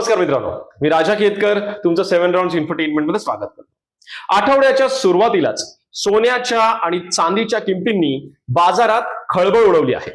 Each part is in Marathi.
नमस्कार मित्रांनो मी राजा केतकर तुमचं सेव्हन राऊंड इन्फरटेनमेंटमध्ये स्वागत करतो. आठवड्याच्या सुरुवातीलाच सोन्याच्या आणि चांदीच्या किमतींनी बाजारात खळबळ उडवली आहे.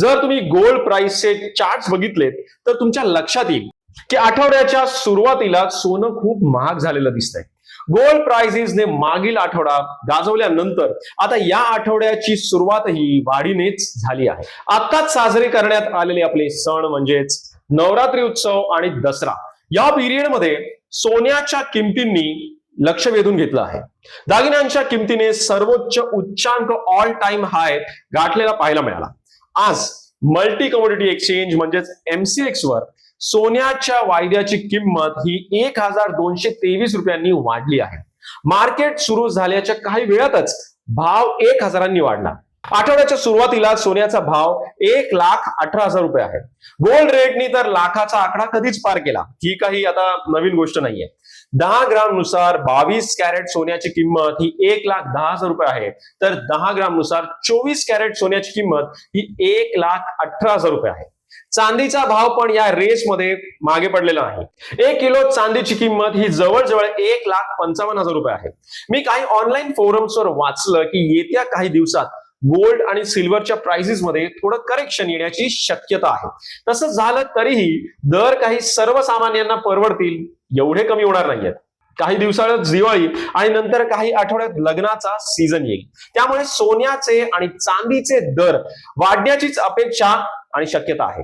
जर तुम्ही गोल्ड प्राइसचे चार्ट बघितलेत तर तुमच्या लक्षात येईल की आठवड्याच्या सुरुवातीला सोनं खूप महाग झालेलं दिसतंय. गोल्ड प्राइजेसने मागील आठवडा गाजवल्यानंतर आता या आठवड्याची सुरुवातही वाढीनेच झाली आहे. आत्ताच साजरे करण्यात आलेले आपले सण म्हणजेच नवरात्री उत्सव आणि दसरा. या पिरियडमध्ये सोन्याच्या किमतींनी लक्ष वेधून घेतलं आहे. दागिन्यांच्या किमतीने सर्वोच्च उच्चांक ऑल टाइम हाय गाठलेला पाहायला मिळाला. आज मल्टी कमोडिटी एक्सचेंज म्हणजेच एमसीएक्स वर सोन्याच्या वायद्याची किंमत ही एक हजार दोनशे तेवीस रुपयांनी वाढली आहे. मार्केट सुरू झाल्याच्या काही वेळातच भाव एक हजारांनी वाढला. आठवड्याच्या सुरुवातीला सोन्याचा भाव एक लाख अठरा हजार रुपये आहे. गोल्ड रेटनी तर लाखाचा आकडा कधीच पार केला. ही काही आता नवीन गोष्ट नाहीये. दहा ग्रामनुसार बावीस कॅरेट सोन्याची किंमत ही एक लाख दहा हजार रुपये आहे. तर दहा ग्रामनुसार चोवीस कॅरेट सोन्याची किंमत ही एक लाख अठरा हजार रुपये आहे. चांदीचा भाव पण या रेसमध्ये मागे पडलेला नाही एक किलो चांदीची किंमत ही जवळजवळ एक लाख पंचावन्न हजार रुपये आहे. मी काही ऑनलाईन फोरम्सवर वाचलं की येत्या काही दिवसात गोल्ड आणि सिल्वरच्या प्राइसेस मध्ये थोडं करेक्शन येण्याची शक्यता आहे. तसं झालं तरीही दर काही सर्वसामान्यांना परवडतील एवढे कमी होणार नाहीयेत. काही दिवसात दिवाळी आणि नंतर काही आठवड्यात लग्नाचा सीझन येईल. त्यामुळे सोन्याचे आणि चांदीचे दर वाढण्याचीच अपेक्षा आणि शक्यता आहे.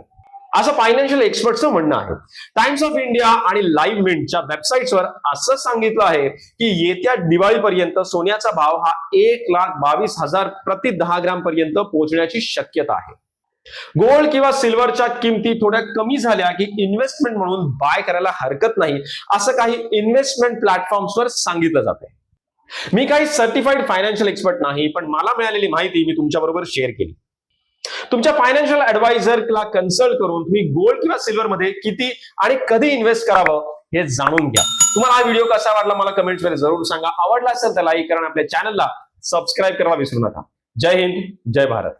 असं फायनान्शियल एक्सपर्टचं म्हणणं आहे. टाइम्स ऑफ इंडिया आणि लाईव्ह मिंटच्या वेबसाईट्सवर असं सांगितलं आहे की येत्या दिवाळीपर्यंत सोन्याचा भाव हा एक लाख बावीस हजार प्रति दहा ग्राम पर्यंत पोहोचण्याची शक्यता आहे. गोल्ड किंवा सिल्वरच्या किमती थोड्या कमी झाल्या की इन्व्हेस्टमेंट म्हणून बाय करायला हरकत नाही असं काही इन्व्हेस्टमेंट प्लॅटफॉर्म्सवर सांगितलं जाते मी काही सर्टिफाईड फायनान्शियल एक्सपर्ट नाही पण मला मिळालेली माहिती मी तुमच्याबरोबर शेअर केली. तुमच्या फायनान्शियल ऍडवायझरला कन्सल्ट करून तुम्ही गोल्ड किंवा सिल्वर मध्ये किती आणि कधी इन्व्हेस्ट करावं हे जाणून घ्या. तुम्हाला हा व्हिडिओ कसा वाटला मला कमेंट्समध्ये जरूर सांगा. आवडला असेल तर लाईक करा आपल्या चॅनलला सबस्क्राईब करायला विसरू नका. जय हिंद जय भारत.